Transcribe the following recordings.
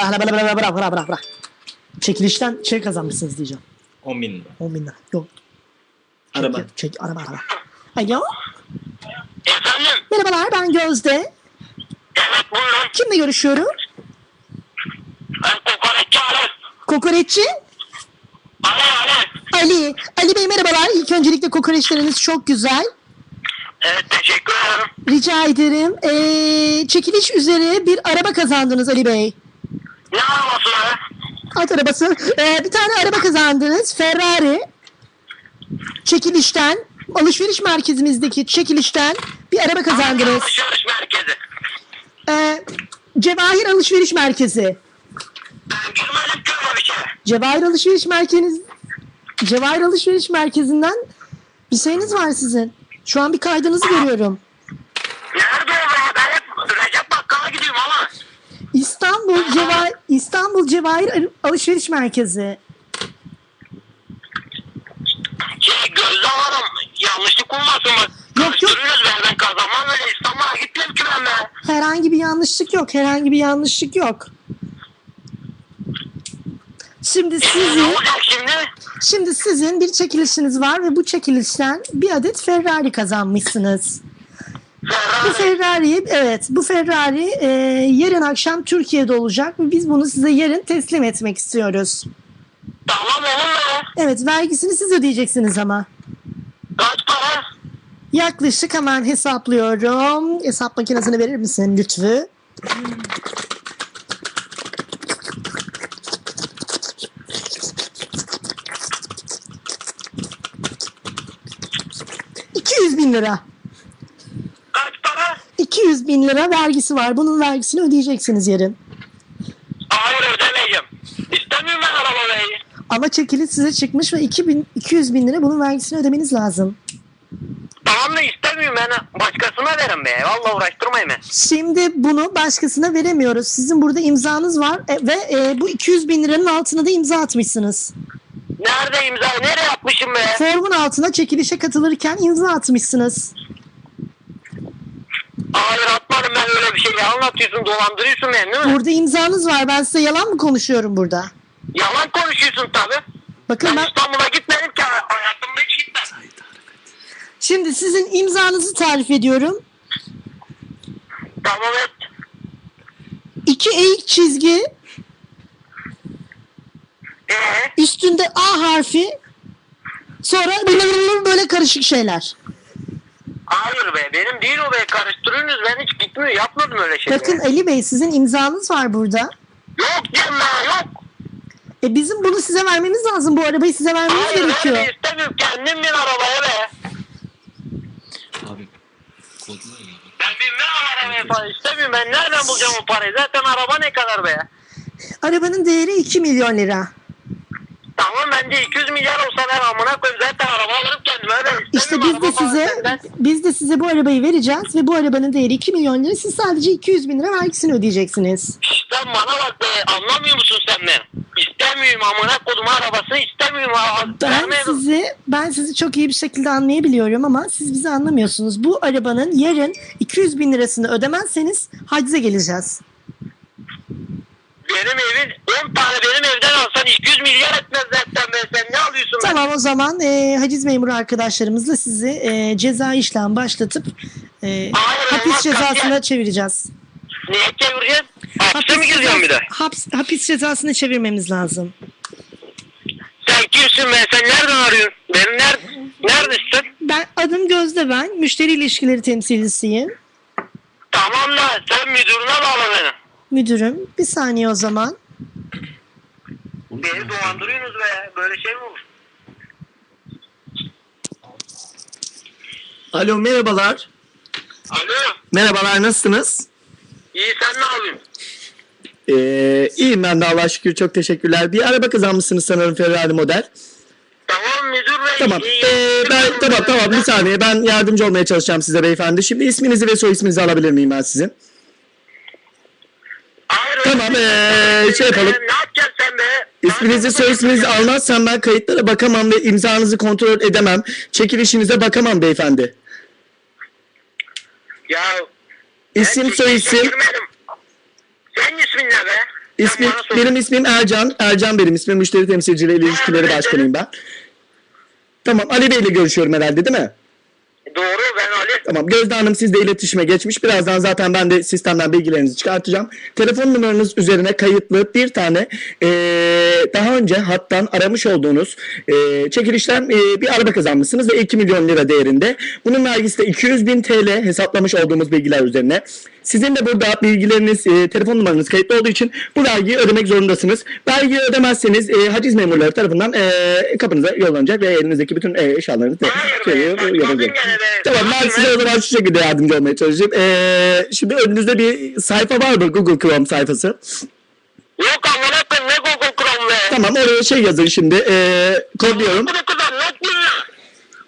Bırak bırak bırak bırak bırak bırak bırak. Çekilişten şey kazanmışsınız diyeceğim. 10 bin lira. 10 bin lira. Yok. Çek, Araba. Çek, araba araba. Alo. Efendim? Merhabalar ben Gözde. Evet buyurun. Kimle görüşüyorum? Ben kokoreççi Ali. Kokoreççi. Ali Ali. Ali. Ali Bey merhabalar. İlk öncelikle kokoreçleriniz çok güzel. Evet teşekkür ederim. Rica ederim. Ee, çekiliş üzere bir araba kazandınız Ali Bey. Ne arabası? At arabası. Ee, bir tane araba kazandınız. Ferrari. Çekilişten, alışveriş merkezimizdeki çekilişten bir araba kazandınız. Alışveriş merkezi. Ee, Cevahir Alışveriş Merkezi. Ben girmedim ki öyle bir şey. Cevahir Alışveriş Merkezi. Cevahir Alışveriş Merkezi'nden bir şeyiniz var sizin. Şu an bir kaydınızı görüyorum. Nerede o be? Ben hep Recep Bakkal'a gidiyorum ama. İstanbul Cevahir İstanbul Cevahir Alışveriş Merkezi. Şey Gözde Hanım yanlışlık olmasın bak. Yok, yok. Karıştırıyoruz be. Ben kazanmam öyle İstanbul'a gitmem ki ben be. Herhangi bir yanlışlık yok. Herhangi bir yanlışlık yok. Şimdi Ne sizin şimdi sizin bir çekilişiniz var ve bu çekilişten bir adet Ferrari kazanmışsınız. Bu Ferrari. Evet bu Ferrari e, yarın akşam Türkiye'de olacak ve biz bunu size yarın teslim etmek istiyoruz. Tamam be. Evet vergisini siz ödeyeceksiniz ama. Kaç para? Yaklaşık hemen hesaplıyorum. Hesap makinesini verir misin lütfü? ...200 bin lira. Kaç para? 200 bin lira vergisi var. Bunun vergisini ödeyeceksiniz yarın. Hayır ödemeyeceğim. İstemiyorum ben arabayı. Ama çekiliş size çıkmış ve 2000, 200 bin lira bunun vergisini ödemeniz lazım. Tamam da istemiyorum ben. Başkasına verin be. Vallahi uğraştırmayın beni. Şimdi bunu başkasına veremiyoruz. Sizin burada imzanız var e, ve e, bu 200 bin liranın altına da imza atmışsınız. Nerede imza? Nereye atmışım be? Formun altına çekilişe katılırken imza atmışsınız. Hayır atmadım ben öyle bir şey. Anlatıyorsun, dolandırıyorsun beni değil mi? Burada imzanız var. Ben size yalan mı konuşuyorum burada? Yalan konuşuyorsun tabi. Bakın Ben ben İstanbul'a gitmedim ki. Hayatımda hiç gitmedim. şimdi sizin imzanızı tarif ediyorum. Tamam et. İki eğik çizgi, Ee, üstünde A harfi, sonra böyle karışık şeyler. Hayır be benim değil o be. Karıştırıyorsunuz ben hiç gitmiyor. Yapmadım öyle şey. Bakın Ali Bey sizin imzanız var burada. Yok ben yok. E bizim bunu size vermemiz lazım. Bu arabayı size vermemiz Hayır gerekiyor. ben istemiyorum. Kendim bin arabaya be. Abi kodlar ya. Ben binmem arabaya falan istemiyorum. Ben nereden bulacağım o parayı? Zaten araba ne kadar be? Arabanın değeri 2 milyon lira. Tamam bence 200 milyar olsa ben amına koyayım zaten araba alırım kendime öyle. İşte İstemiyorum biz de size senden. biz de size bu arabayı vereceğiz ve bu arabanın değeri 2 milyon lira. Siz sadece 200 bin lira vergisini ödeyeceksiniz. Sen bana bak be anlamıyor musun sen beni? İstemiyorum amına kodum arabası istemiyorum. Ben vermeyelim. sizi ben sizi çok iyi bir şekilde anlayabiliyorum ama siz bizi anlamıyorsunuz. Bu arabanın yarın 200 bin lirasını ödemezseniz hacize geleceğiz. Benim evin 10 tane benim evden alsan 200 milyar etmez zaten be sen ne alıyorsun? Tamam o zaman e, haciz memuru arkadaşlarımızla sizi e, ceza işlem başlatıp e, Hayır, hapis olmaz, cezasına çevireceğiz. Niye çevireceksin? Hapse mi gireceksin bir de? Haps, hapis cezasına çevirmemiz lazım. Sen kimsin be sen nereden arıyorsun? Benim ner neredesin? Ben adım Gözde ben. Müşteri ilişkileri temsilcisiyim. Tamam da sen müdürüne bağla beni. Müdürüm. Bir saniye o zaman. Beni dolandırıyorsunuz be böyle şey mi olur? Alo merhabalar. Alo Merhabalar nasılsınız? iyi sen ne yapıyorsun? Ee, iyiyim ben de Allah'a şükür çok teşekkürler. Bir araba kazanmışsınız sanırım Ferrari model. Tamam müdür bey. Tamam. iyi- Ee, ben tamam tamam bir saniye ben yardımcı olmaya çalışacağım size beyefendi. Şimdi isminizi ve soy isminizi alabilir miyim ben sizin? Tamam, ee, şey yapalım. Ne yapacaksın sen be? İsminizi soy isminizi almazsam ben kayıtlara bakamam ve imzanızı kontrol edemem. Çekilişinize bakamam beyefendi. Ya İsim ben soy çekilişe isim. girmedim. Senin ismin ne be? İsmim, bana benim ismim Ercan. Ercan benim ismim. Müşteri temsilcileri ilişkileri başkanıyım ben. Tamam Ali Bey ile görüşüyorum herhalde değil mi? Doğru ben Ali. Tamam Gözde Hanım sizle iletişime geçmiş. Birazdan zaten ben de sistemden bilgilerinizi çıkartacağım. Telefon numaranız üzerine kayıtlı bir tane eee, daha önce hattan aramış olduğunuz eee, çekilişten eee, bir araba kazanmışsınız ve 2 milyon lira değerinde. Bunun vergisi de 200 bin TL hesaplamış olduğumuz bilgiler üzerine. Sizin de burada bilgileriniz, eee, telefon numaranız kayıtlı olduğu için bu vergiyi ödemek zorundasınız. Vergiyi ödemezseniz eee, haciz memurları tarafından eee, kapınıza yollanacak ve elinizdeki bütün eee, eşyalarınızı da şey, be. Tamam ben size o zaman şu şekilde yardımcı olmaya çalışayım. Ee, şimdi önünüzde bir sayfa var mı? Google Chrome sayfası. Yok amına ne Google Chrome be. Tamam oraya şey yazın şimdi. Ee, kodluyorum. Bu ne kadar yok mu ya?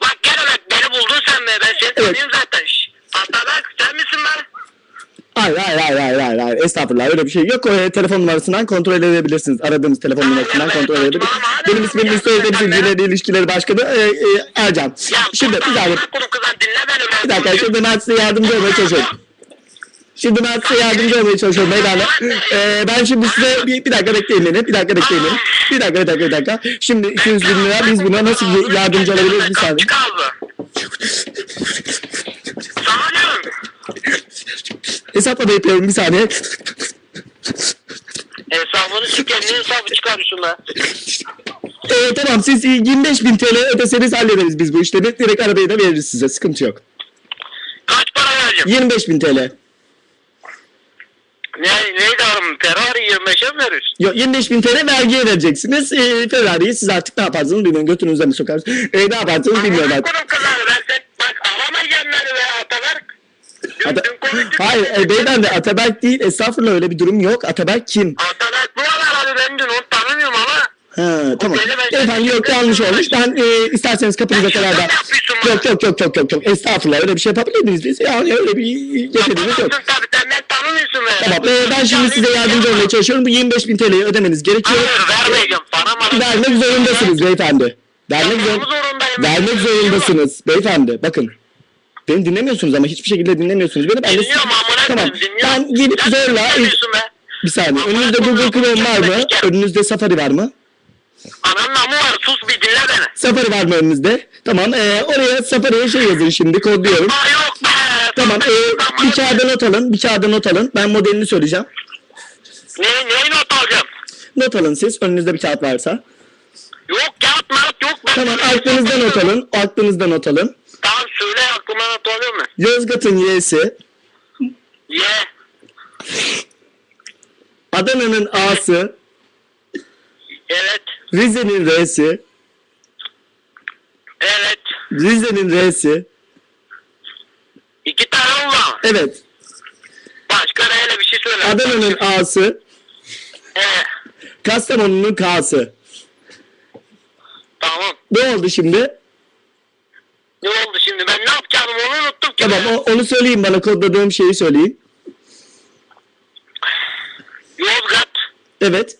Bak gene bak beni buldun sen be. Ben seni Evet. tanıyorum zaten. Şşş. Atabak sen misin ben? Hayır hayır hayır hayır hayır. hayır. Estağfurullah öyle bir şey yok. O, e, telefon numarasından kontrol edebilirsiniz. Aradığınız telefon numarasından kontrol edebilirsiniz. Benim ismim Müşteri Temsilcileri İlişkileri Başkanı e, e, Ercan. Şimdi bir be. Bir dakika şimdi ben size yardımcı olmaya çalışıyorum. Şimdi ben size yardımcı olmaya çalışıyorum beylerle. Ee, ben şimdi size bir, bir dakika bekleyin beni. Bir dakika bekleyin beni. Bir dakika bir dakika bir dakika. Şimdi 200 bin lira biz buna nasıl yardımcı olabiliriz bir saniye. Çık abi. Sana diyorum. Hesaplama yapıyorum bir saniye. Hesabını çık ne hesabı çıkarıyorsun be. Ee, tamam siz 25 bin TL ödeseniz hallederiz biz bu işlemi. Direkt arabayı da veririz size sıkıntı yok. Kaç para vereceğim? 25 bin TL. Ne, neydi aram? Ferrari 25'e mi veriyorsun? Yok 25 bin TL vergiye vereceksiniz. Ee, Ferrari'yi siz artık ne yaparsınız bilmiyorum. Götünüzden mi sokarsınız? Ee, ne yaparsınız bilmiyorum artık. Hayır e, beyefendi Ataberk değil. Estağfurullah öyle bir durum yok. Ataberk kim? Ataberk bu var abi ben dün onu tanımıyorum ama. Ha, tamam. Beyefendi yok yanlış olmuş. Ben e, isterseniz kapınıza kadar da... Yok yok yok yok yok yok. Estağfurullah öyle bir şey yapabilir miyiz biz? Yani öyle bir yeteneğimiz yok. Yapamazsın tabii sen ben tanımıyorsun beni. Tamam e, ben şimdi size yardımcı olmaya çalışıyorum. Bu 25 bin TL'yi ödemeniz gerekiyor. Hayır vermeyeceğim. Para mı? Vermek zorundasınız beyefendi. Vermek, zor vermek zorundasınız beyefendi. Bakın. Beni dinlemiyorsunuz ama hiçbir şekilde dinlemiyorsunuz beni. Ben de Dinliyorum amına Tamam. koyayım dinliyorum. Ben gidip Sen zorla dinlemiyorsun be. bir saniye. Amına Önünüzde koyayım, Google Chrome var mı? yapacağım. Önünüzde Safari var mı? Ananın amı var sus bir dinle beni. Safari var mı önünüzde? Tamam. E, oraya Safari'ye şey yazın şimdi. Kodluyorum. Aa yok be. Tamam. E, Amına bir kağıda not alın. Bir kağıda not alın. Ben modelini söyleyeceğim. Ne, neyi not alacağım? Not alın siz. Önünüzde bir kağıt varsa. Yok kağıt mağat yok. Ben Tamam. Aklınızda not alın. Aklınızda not alın. Aklıma not alıyor mu? Yozgat'ın Y'si. Ye. Adana'nın A'sı. Evet. Rize'nin R'si. Evet. Rize'nin R'si. İki tane oldu ama. Evet. Başka öyle bir şey söyle. Adana'nın A'sı. He. Kastamonu'nun K'sı. Tamam. Ne oldu şimdi? Ne oldu şimdi? Ben ne yapacağım onu unuttum. Tamam o- onu söyleyin bana kodladığım şeyi söyleyin. Yozgat, Evet.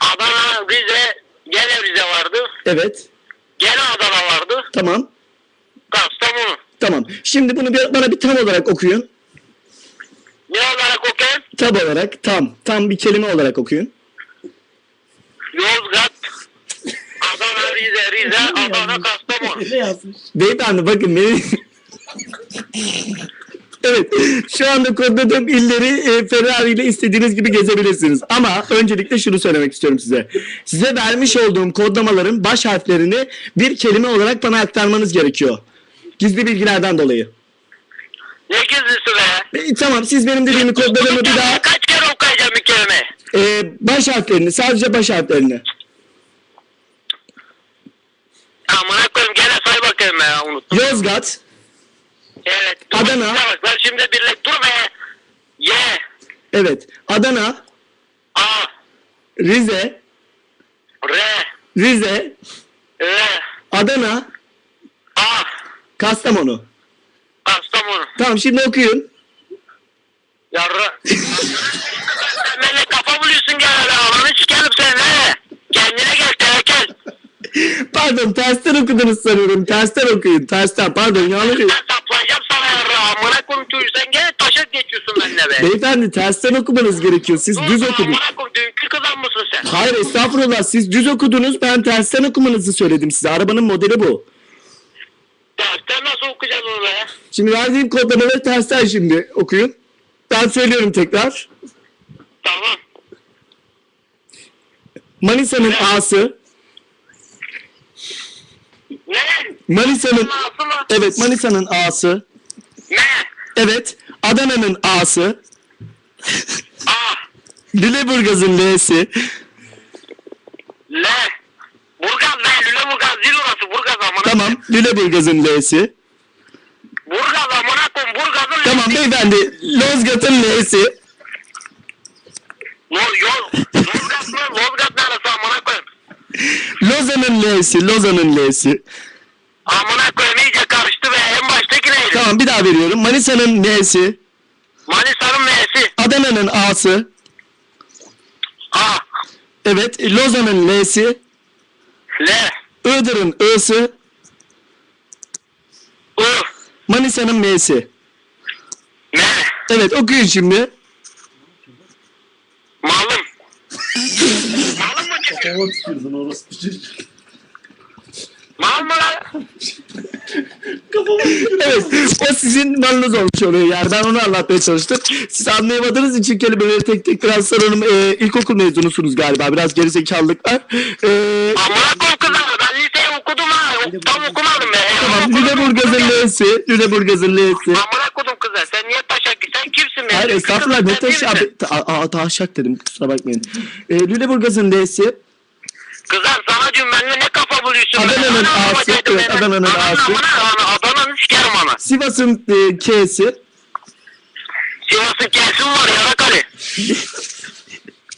Adana, Rize, gene Rize vardı. Evet. Gene Adana vardı. Tamam. Kastamonu. Tamam. Şimdi bunu bir, bana bir tam olarak okuyun. Ne olarak okuyayım? Tam olarak tam. Tam bir kelime olarak okuyun. Yozgat, Adana, Rize, Rize, Adana, Kastamonu. Ne yazmış? Beyefendi bakın beni... evet. Şu anda kodladığım illeri e, Ferrari ile istediğiniz gibi gezebilirsiniz. Ama öncelikle şunu söylemek istiyorum size. Size vermiş olduğum kodlamaların baş harflerini bir kelime olarak bana aktarmanız gerekiyor. Gizli bilgilerden dolayı. Ne gizlisi be? E, tamam siz benim dediğimi kodladığımı bir daha Kaç kere okuyacağım bir kelime? e, baş harflerini sadece baş harflerini. Amına koyayım gene say bakayım ya unuttum. Yozgat, Evet. Adana. Bak lan şimdi birlik dur be. Ye. evet. Adana, A. Rize, R. Rize, E. Adana, A. Kastamonu. Kastamonu. Tamam şimdi okuyun. Yarra. Sen benimle kafa buluyorsun gene be. Alanı sikerim seni he. Kendine gel tekel. Pardon tersten okudunuz sanıyorum. Tersten okuyun. Tersten pardon yanlış. Çocuğu sen gene taşak geçiyorsun benimle be. Beyefendi tersten okumanız gerekiyor. Siz Dur, düz okudunuz. Dünkü kızan mısın sen? Hayır estağfurullah siz düz okudunuz ben tersten okumanızı söyledim size. Arabanın modeli bu. Dersten nasıl okuyacağız onu be? Şimdi verdiğim kodlamaları tersten şimdi okuyun. Ben söylüyorum tekrar. Tamam. Manisa'nın A'sı. Ne? Manisa'nın Nasıl mı? Evet Manisa'nın A'sı. Ne? Evet Adana'nın A'sı. A. Lüleburgaz'ın L'si. L. Burgaz ne? Lüleburgaz değil orası. Burgaz amına. Tamam Lüleburgaz'ın L'si. Burgaz amına koyayım. Burgaz'ın Tamam beyefendi Lozgat'ın L'si. Yol yol. Lozgat mı? Lozgat neresi amına koyayım? Lozan'ın L'si. Lozan'ın L'si. Amına Tamam bir daha veriyorum. Manisa'nın N'si. Manisa'nın M'si. Adana'nın A'sı. A. Evet Lozan'ın L'si. L. Iğdır'ın I'sı. I. Manisa'nın M'si. M. Evet okuyun şimdi. Malım. Malım mı çıkıyor? Hava orası çocuk. Lan? Evet o sizin malınız olmuş oluyor yani ben onu anlatmaya çalıştım. Siz anlayamadığınız için kelimeleri tek tek biraz sanırım e, ilkokul mezunusunuz galiba biraz gerizekalılık var. E, koyayım kızım. Ben liseyi okudum ha. Tam okumadım be. tamam okudum. L'si. Lüleburgaz'ın L'si. Amına kızım. Sen niye taşak? Sen kimsin? Hayır estağfurullah ne sen taşı kimsin? abi. Ta- Aa taşak dedim kusura bakmayın. E, Lüleburgaz'ın L'si. Kızlar sana diyorum benimle ne kafa buluyorsun? Adana'nın Ben A'sı, evet. Adana'nın A'sı. Adana'nın sikerim ana. Sivas'ın e, K'si. Sivas'ın kesin var Yarakali.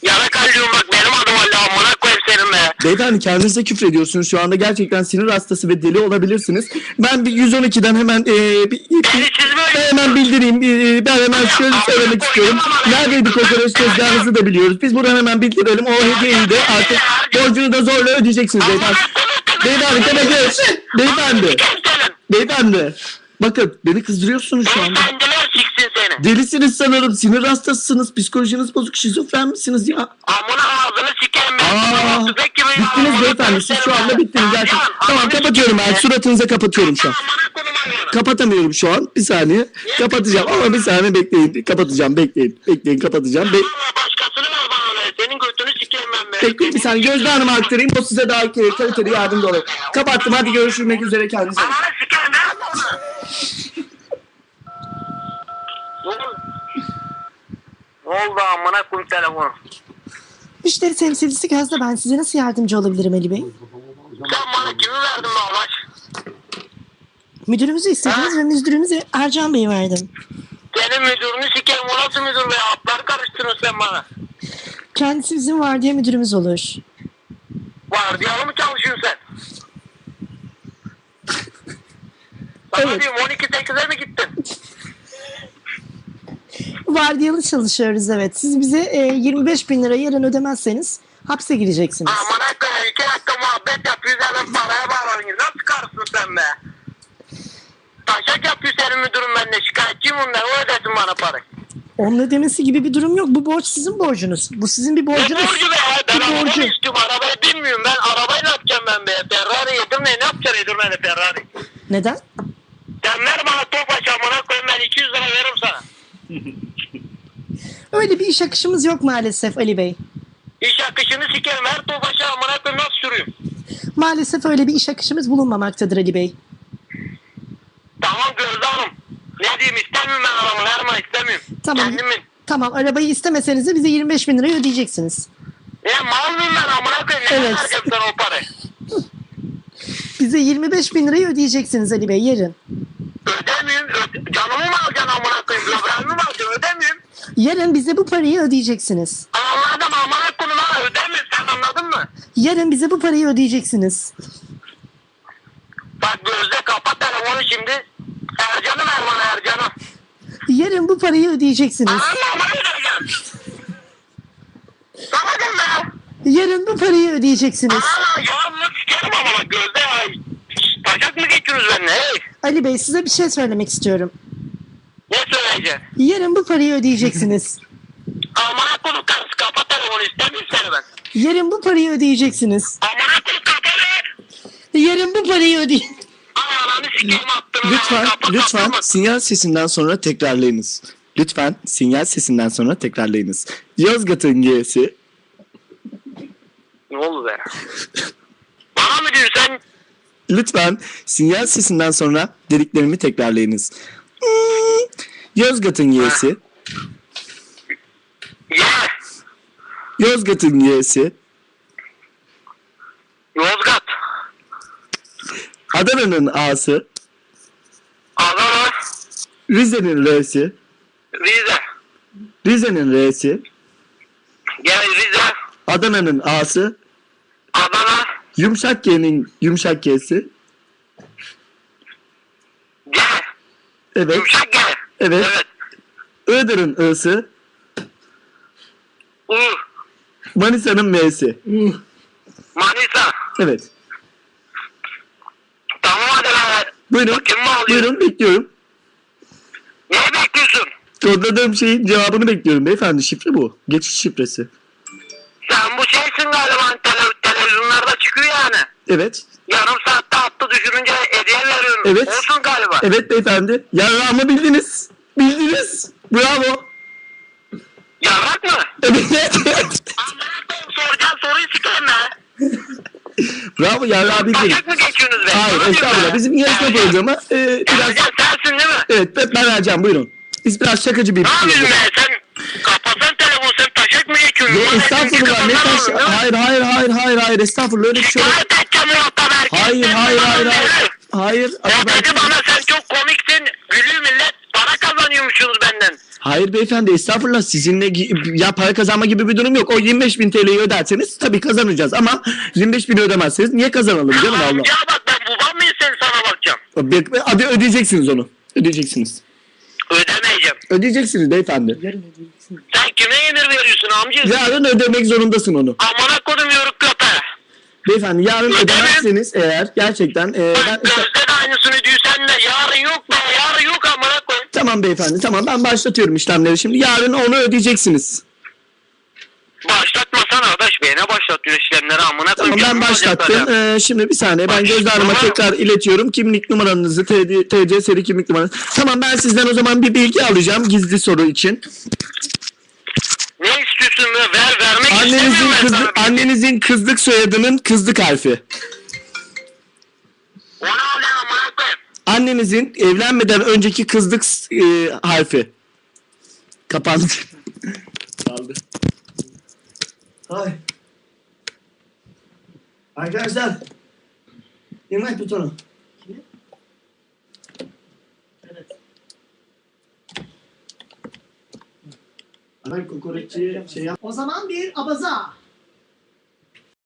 Yarakali diyorum bak benim adım Ali amına koyayım senin be. Beyefendi kendinize küfrediyorsunuz. Şu anda gerçekten sinir hastası ve deli olabilirsiniz. Ben bir 112'den hemen e, bir, Beni siz ben hemen bildireyim. E, ben hemen şöyle söylemek istiyorum. Neredeydi kokoreç tezgahınızı da biliyoruz. Biz buradan hemen bildirelim. O hediyeyi de artık borcunu da zorla ödeyeceksiniz beyefendi. Beyefendi demek beyefendi. Senin. Beyefendi. Bakın beni kızdırıyorsunuz şu anda. Delisiniz sanırım. Sinir hastasısınız. Psikolojiniz bozuk. Şizofren misiniz ya? Amına ağzını sikerim ben. Tüfek gibi bittiniz amına beyefendi. Siz şu anda bittiniz Amına gerçekten. Tamam amına kapatıyorum ben. Suratınıza kapatıyorum şu an. Amına amına. Kapatamıyorum şu an. Bir saniye. Kapatacağım ama bir saniye bekleyin. Kapatacağım. Bekleyin. Bekleyin kapatacağım. Be başkasını ver bana. Senin götünü ben be. bekleyin bir saniye. Gözde Hanım'a aktarayım. O size daha kaliteli yardımcı olur. Kapattım. Hadi görüşmek üzere kendinize. Ananı sikeyim Ne oldu amına koyayım telefonu? Müşteri temsilcisi Gözde ben size nasıl yardımcı olabilirim Ali Bey? Sen bana kimi verdin be amaç? Müdürümüzü istediniz ve müdürümüze Ercan Bey'i verdim. Senin müdürünü sikeyim o nasıl müdür be? Atlar karıştırıyorsun sen bana. Kendisi bizim vardiya müdürümüz olur. Vardiyalı mı çalışıyorsun sen? Sana Evet. diyorum 12-8'e mi gittin? Vardiyalı çalışıyoruz evet. Siz bize e, 25 bin lira yarın ödemezseniz hapse gireceksiniz. Amına koyayım iki dakika muhabbet yapıyoruz hemen paraya bağlanıyoruz. Nasıl karısın sen be? Taşak yapıyor senin müdürün bende. Şikayetçiyim bundan. O ödesin bana parayı. Onun ödemesi gibi bir durum yok. Bu borç sizin borcunuz. Bu sizin bir Ne borcunuz. borcu be? Ben Bir araba borcu. istiyorum. Arabayı bilmiyorum. Ben arabayı ne yapacağım ben be? Ferrari yedirme. Ne yapacaksın yedirmeli Ferrari? Neden? Sen ver bana Tofaş amına koyayım ben 200 lira veririm sana. Öyle bir iş akışımız yok maalesef Ali Bey. İş akışını sikerim. Ver Tofaş'a amına koyayım nasıl sürüyorum? Maalesef öyle bir iş akışımız bulunmamaktadır Ali Bey. Tamam Gözde Hanım. Ne diyeyim istemiyorum ben arabamı. Verme istemiyorum. Tamam. Kendimin. Tamam arabayı istemeseniz de bize 25 bin lirayı ödeyeceksiniz. Ya mal mıyım ben amına koyayım? Ne Evet. vereceğim o parayı? Bize 25 bin lirayı ödeyeceksiniz Ali Bey yarın. Ödemiyorum. Öde canımı mı alacaksın amına koyayım? Labralımı mı alacaksın? Ödemiyorum. Yarın bize bu parayı ödeyeceksiniz. Anladım amına koyayım ha. Ödemiyorum. Sen anladın mı? Yarın bize bu parayı ödeyeceksiniz. Bak Gözde kapat telefonu şimdi. Ercan'ı ver bana Ercan'ı. Yarın bu parayı ödeyeceksiniz. Amına koyacağım. Anladın mı? Yarın bu parayı ödeyeceksiniz. Aa yalnız sikerim ama bak Gözde ya. Taşak mı geçiyoruz benimle? Ali Bey size bir şey söylemek istiyorum. Ne söyleyeceksin? Yarın bu parayı ödeyeceksiniz. Amına kodum karısı kapat telefonu istemiyorum seni ben. Yarın bu parayı ödeyeceksiniz. Amına kodum kapat lan. Yarın bu parayı ödey... Ananı sikeyim attın. Lütfen, Kapat, lütfen kapat. sinyal sesinden sonra tekrarlayınız. Lütfen sinyal sesinden sonra tekrarlayınız. Yozgat'ın G'si. Ne oldu be? Bana mı diyorsun sen? Lütfen sinyal sesinden sonra dediklerimi tekrarlayınız. Yozgat'ın Y'si. Yozgat'ın Y'si. Yozgat. Adana'nın A'sı. Adana. Rize'nin R'si. Rize. Rize'nin R'si. Gel Rize. Adana'nın A'sı. Adana. Yumuşak G'nin yumuşak G'si. Gel. Evet. Yumuşak gel. Evet. Evet. Iğdır'ın I'sı. U. Manisa'nın M'si. Manisa. Evet. Tamam hadi lan. Buyurun. Alıyor? Buyurun bekliyorum. Ne bekliyorsun? Kodladığım şeyin cevabını bekliyorum beyefendi. Şifre bu. Geçiş şifresi. Sen bu şeysin galiba hani tele, televizyonlarda çıkıyor yani. Evet. Yarım saatte attı düşürünce hediye veriyorum. Evet. Olsun galiba. Evet beyefendi. Yarrağımı bildiniz. Bildiniz. Bravo. Yarrak mı? Evet. Koyayım soracağım soruyu sikerim be. Bravo yarrağı bildiniz. Taşak mı geçiyorsunuz be? Hayır estağfurullah. Bizim yarışma programı e, biraz... Ercan sensin değil mi? Evet ben ben Ercan buyurun. Biz biraz şakacı bir Ne yapıyorsun be sen? Kapasan telefonu sen taşak mı geçiyorsun? Yo, Bana estağfurullah ne taş... Hayır hayır hayır hayır hayır estağfurullah öyle bir şey yok. Şikayet edeceğim herkes. Hayır hayır hayır hayır. Hayır. Ya ben- dedi bana sen çok komiksin. Gülüyor millet. Para kazanıyormuşsunuz benden. Hayır beyefendi estağfurullah sizinle ya para kazanma gibi bir durum yok. O 25 bin TL'yi öderseniz tabii kazanacağız ama 25 bin ödemezseniz niye kazanalım canım Allah. Amca bak ben babam mıyım sen sana bakacağım. Hadi ödeyeceksiniz onu. Ödeyeceksiniz. Ödemeyeceğim. Ödeyeceksiniz beyefendi. Sen kime emir veriyorsun amca? Yarın ödemek zorundasın onu. Köpe. Beyefendi yarın Ödemem. ödemezseniz eğer gerçekten e, ben Bak Gözde de aynısını diyor sen de. Yarın yok be yarın yok amına koyayım. tamam beyefendi tamam ben başlatıyorum işlemleri şimdi. Yarın onu ödeyeceksiniz. Başlatmasan arkadaş be ne başlatıyor işlemleri amına Tamam koyayım. ben başlattım. Ee, şimdi bir saniye ben Bak, Gözde Hanım'a tamam. tekrar iletiyorum. Kimlik numaranızı, TC, TC seri kimlik numaranızı. Tamam ben sizden o zaman bir bilgi alacağım gizli soru için. Ne istiyorsun be? Ver vermek Annenizin kızlık, sana. annenizin kızlık soyadının kızlık harfi. Annenizin evlenmeden önceki kızlık e, harfi. Kapandı. Kaldı. Hay. Arkadaşlar. Yemek butonu. Ben kokoreççiye şey yap. O zaman bir abaza.